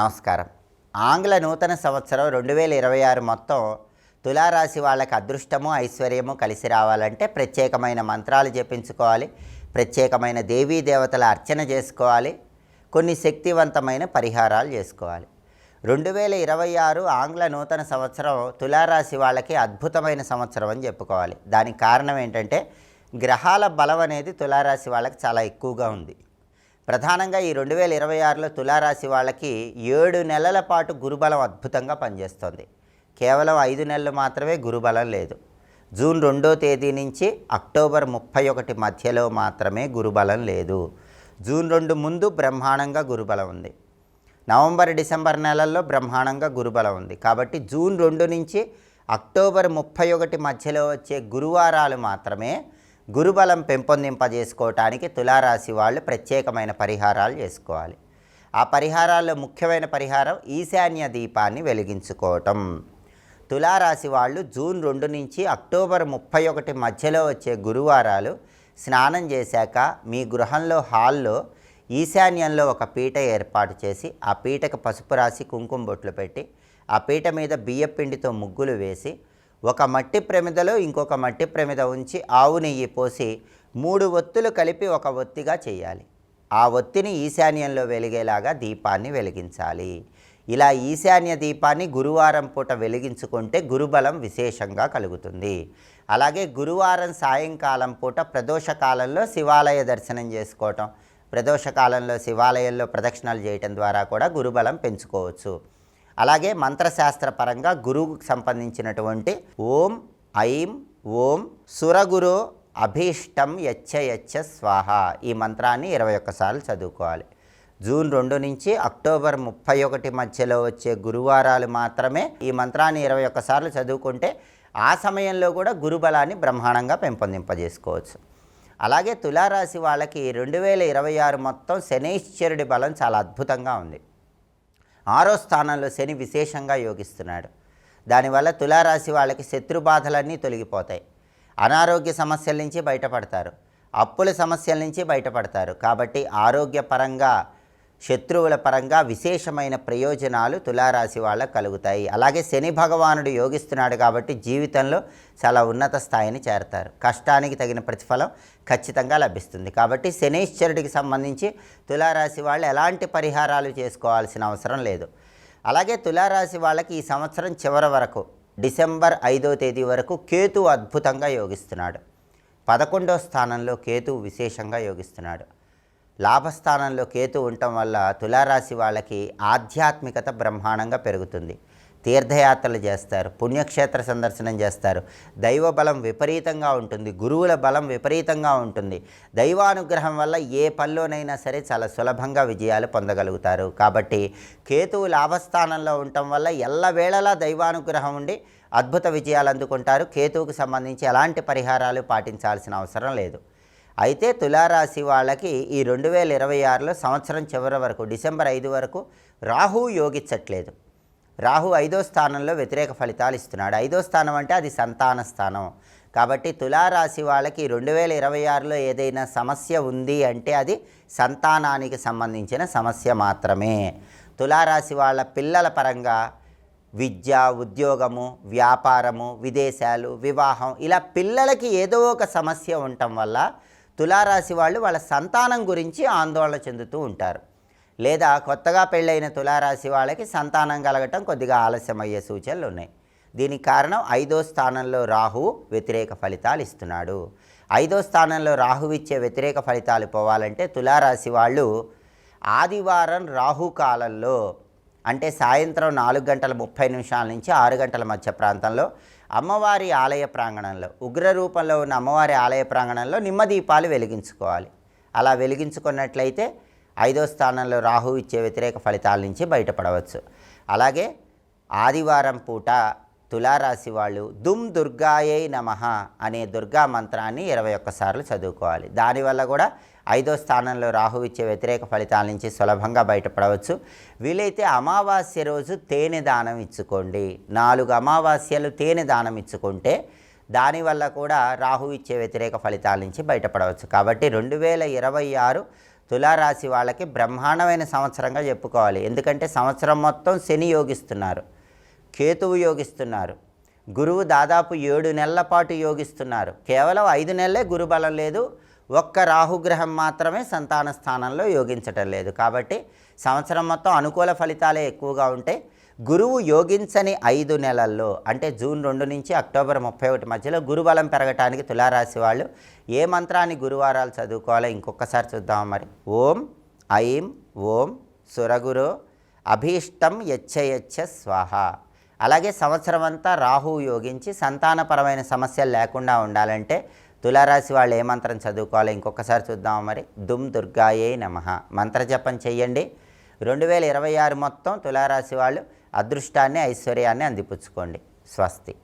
నమస్కారం. ఆంగ్ల నూతన సంవత్సరం రెండు వేల ఇరవై ఆరు మొత్తం తులారాశి వాళ్ళకి అదృష్టము ఐశ్వర్యము కలిసి రావాలంటే ప్రత్యేకమైన మంత్రాలు జపించుకోవాలి. ప్రత్యేకమైన దేవీ దేవతల అర్చన చేసుకోవాలి. కొన్ని శక్తివంతమైన పరిహారాలు చేసుకోవాలి. రెండు వేల ఇరవై ఆరు ఆంగ్ల నూతన సంవత్సరం తులారాశి వాళ్ళకి అద్భుతమైన సంవత్సరం అని చెప్పుకోవాలి. దానికి కారణం ఏంటంటే గ్రహాల బలం అనేది తులారాశి వాళ్ళకి చాలా ఎక్కువగా ఉంది. ప్రధానంగా ఈ రెండు వేల ఇరవై ఆరులో తులారాశి వాళ్ళకి ఏడు నెలల పాటు గురుబలం అద్భుతంగా పనిచేస్తుంది. కేవలం ఐదు నెలలు మాత్రమే గురుబలం లేదు. జూన్ రెండో తేదీ నుంచి అక్టోబర్ ముప్పై ఒకటి మధ్యలో మాత్రమే గురుబలం లేదు. జూన్ రెండు ముందు బ్రహ్మాండంగా గురుబలం ఉంది. నవంబర్ డిసెంబర్ నెలల్లో బ్రహ్మాండంగా గురుబలం ఉంది. కాబట్టి జూన్ రెండు నుంచి అక్టోబర్ ముప్పై ఒకటి మధ్యలో వచ్చే గురువారాలు మాత్రమే గురుబలం పెంపొందింపజేసుకోవటానికి తులారాశి వాళ్ళు ప్రత్యేకమైన పరిహారాలు చేసుకోవాలి. ఆ పరిహారాల్లో ముఖ్యమైన పరిహారం ఈశాన్య దీపాన్ని వెలిగించుకోవటం. తులారాశి వాళ్ళు జూన్ రెండు నుంచి అక్టోబర్ ముప్పై ఒకటి మధ్యలో వచ్చే గురువారాలు స్నానం చేశాక మీ గృహంలో హాల్లో ఈశాన్యంలో ఒక పీట ఏర్పాటు చేసి ఆ పీటకు పసుపు రాసి కుంకుమ బొట్లు పెట్టి ఆ పీట మీద బియ్యపిండితో ముగ్గులు వేసి ఒక మట్టి ప్రమిదలో ఇంకొక మట్టి ప్రమిద ఉంచి ఆవు నెయ్యి పోసి మూడు ఒత్తులు కలిపి ఒక ఒత్తిగా చేయాలి. ఆ ఒత్తిని ఈశాన్యంలో వెలిగేలాగా దీపాన్ని వెలిగించాలి. ఇలా ఈశాన్య దీపాన్ని గురువారం పూట వెలిగించుకుంటే గురుబలం విశేషంగా కలుగుతుంది. అలాగే గురువారం సాయంకాలం పూట ప్రదోష కాలంలో శివాలయ దర్శనం చేసుకోవటం ప్రదోష కాలంలో శివాలయంలో ప్రదక్షిణలు చేయటం ద్వారా కూడా గురుబలం పెంచుకోవచ్చు. అలాగే మంత్రశాస్త్ర పరంగా గురువుకు సంబంధించినటువంటి ఓం ఐం ఓం సురగురు అభీష్టం యచ్చ యచ్చ స్వాహ ఈ మంత్రాన్ని ఇరవై ఒక్కసార్లు చదువుకోవాలి. జూన్ రెండు నుంచి అక్టోబర్ ముప్పై ఒకటి మధ్యలో వచ్చే గురువారాలు మాత్రమే ఈ మంత్రాన్ని ఇరవై ఒక్కసార్లు చదువుకుంటే ఆ సమయంలో కూడా గురుబలాన్ని బ్రహ్మాండంగా పెంపొందింపజేసుకోవచ్చు. అలాగే తులారాశి వాళ్ళకి రెండు వేల ఇరవై ఆరు మొత్తం శనైశ్వరుడి బలం చాలా అద్భుతంగా ఉంది. ఆరో స్థానంలో శని విశేషంగా యోగిస్తున్నాడు. దానివల్ల తులారాశి వాళ్ళకి శత్రు బాధలన్నీ తొలగిపోతాయి. అనారోగ్య సమస్యల నుంచి బయటపడతారు. అప్పుల సమస్యల నుంచి బయటపడతారు. కాబట్టి ఆరోగ్యపరంగా శత్రువుల పరంగా విశేషమైన ప్రయోజనాలు తులారాశి వాళ్ళకు కలుగుతాయి. అలాగే శని భగవానుడు యోగిస్తున్నాడు కాబట్టి జీవితంలో చాలా ఉన్నత స్థాయిని చేరతారు. కష్టానికి తగిన ప్రతిఫలం ఖచ్చితంగా లభిస్తుంది. కాబట్టి శనీశ్వరుడికి సంబంధించి తులారాశి వాళ్ళు ఎలాంటి పరిహారాలు చేసుకోవాల్సిన అవసరం లేదు. అలాగే తులారాశి వాళ్ళకి ఈ సంవత్సరం చివరి వరకు డిసెంబర్ ఐదో తేదీ వరకు కేతు అద్భుతంగా యోగిస్తున్నాడు. పదకొండో స్థానంలో కేతు విశేషంగా యోగిస్తున్నాడు. లాభస్థానంలో కేతు ఉండటం వల్ల తులారాశి వాళ్ళకి ఆధ్యాత్మికత బ్రహ్మాండంగా పెరుగుతుంది. తీర్థయాత్రలు చేస్తారు పుణ్యక్షేత్ర సందర్శనం చేస్తారు. దైవ బలం విపరీతంగా ఉంటుంది గురువుల బలం విపరీతంగా ఉంటుంది. దైవానుగ్రహం వల్ల ఏ పనిలోనైనా సరే చాలా సులభంగా విజయాలు పొందగలుగుతారు. కాబట్టి కేతువు లాభస్థానంలో ఉండటం వల్ల ఎల్లవేళలా దైవానుగ్రహం ఉండి అద్భుత విజయాలు అందుకుంటారు. కేతువుకు సంబంధించి ఎలాంటి పరిహారాలు పాటించాల్సిన అవసరం లేదు. అయితే తులారాశి వాళ్ళకి ఈ రెండు వేల ఇరవై ఆరులో సంవత్సరం చివరి వరకు డిసెంబర్ ఐదు వరకు రాహు యోగించట్లేదు. రాహు ఐదో స్థానంలో వ్యతిరేక ఫలితాలు ఇస్తున్నాడు. ఐదో స్థానం అంటే అది సంతాన స్థానం. కాబట్టి తులారాశి వాళ్ళకి రెండు వేల ఇరవై ఆరులో ఏదైనా సమస్య ఉంది అంటే అది సంతానానికి సంబంధించిన సమస్య మాత్రమే. తులారాశి వాళ్ళ పిల్లల పరంగా విద్య ఉద్యోగము వ్యాపారము విదేశాలు వివాహం ఇలా పిల్లలకి ఏదో ఒక సమస్య ఉండటం వల్ల తులారాశి వాళ్ళు వాళ్ళ సంతానం గురించి ఆందోళన చెందుతూ ఉంటారు. లేదా కొత్తగా పెళ్ళైన తులారాశి వాళ్ళకి సంతానం కలగటం కొద్దిగా ఆలస్యమయ్యే సూచనలు ఉన్నాయి. దీనికి కారణం ఐదో స్థానంలో రాహు వ్యతిరేక ఫలితాలు ఇస్తున్నాడు. ఐదో స్థానంలో రాహు ఇచ్చే వ్యతిరేక ఫలితాలు పోవాలంటే తులారాశి వాళ్ళు ఆదివారం రాహుకాలంలో అంటే సాయంత్రం నాలుగు గంటల ముప్పై నిమిషాల నుంచి ఆరు గంటల మధ్య ప్రాంతంలో అమ్మవారి ఆలయ ప్రాంగణంలో ఉగ్ర రూపంలో ఉన్న అమ్మవారి ఆలయ ప్రాంగణంలో నిమ్మదీపాలు వెలిగించుకోవాలి. అలా వెలిగించుకున్నట్లయితే ఐదో స్థానంలో రాహు ఇచ్చే వ్యతిరేక ఫలితాల నుంచి బయటపడవచ్చు. అలాగే ఆదివారం పూట తులారాశి వాళ్ళు దుమ్ దుర్గాయై నమః అనే దుర్గా మంత్రాన్ని ఇరవై ఒక్కసార్లు చదువుకోవాలి. దానివల్ల కూడా ఐదో స్థానంలో రాహు ఇచ్చే వ్యతిరేక ఫలితాల నుంచి సులభంగా బయటపడవచ్చు. వీలైతే అమావాస్య రోజు తేనె దానం ఇచ్చుకోండి. నాలుగు అమావాస్యలు తేనె దానం ఇచ్చుకుంటే దానివల్ల కూడా రాహు ఇచ్చే వ్యతిరేక ఫలితాల నుంచి బయటపడవచ్చు. కాబట్టి రెండు వేల ఇరవై ఆరు తులారాశి వాళ్ళకి బ్రహ్మాండమైన సంవత్సరంగా చెప్పుకోవాలి. ఎందుకంటే సంవత్సరం మొత్తం శని యోగిస్తున్నారు. కేతువు యోగిస్తున్నారు. గురువు దాదాపు ఏడు నెలల పాటు యోగిస్తున్నారు. కేవలం ఐదు నెలలే గురుబలం లేదు. ఒక్క రాహుగ్రహం మాత్రమే సంతాన స్థానంలో యోగించటం లేదు. కాబట్టి సంవత్సరం మొత్తం అనుకూల ఫలితాలే ఎక్కువగా ఉంటాయి గురువు యోగించని ఐదు నెలల్లో అంటే జూన్ రెండు నుంచి అక్టోబర్ ముప్పై ఒకటి మధ్యలో గురుబలం పెరగటానికి తులారాశి వాళ్ళు ఏ మంత్రాన్ని గురువారాలు చదువుకోవాలో ఇంకొకసారి చూద్దాం మరి. ఓం ఐం ఓం సురగురు అభీష్టం యచ్చయచ్చ స్వాహ. అలాగే సంవత్సరం అంతా రాహువు యోగించి సంతానపరమైన సమస్యలు లేకుండా ఉండాలంటే తులారాశి వాళ్ళు ఏ మంత్రం చదువుకోవాలి? ఇంకొకసారి చూద్దాం మరి. దుమ్ దుర్గాయే నమ. మంత్రజపం చెయ్యండి. రెండు వేల ఇరవై ఆరు మొత్తం తులారాశి వాళ్ళు అదృష్టాన్ని ఐశ్వర్యాన్ని అందిపుచ్చుకోండి. స్వస్తి.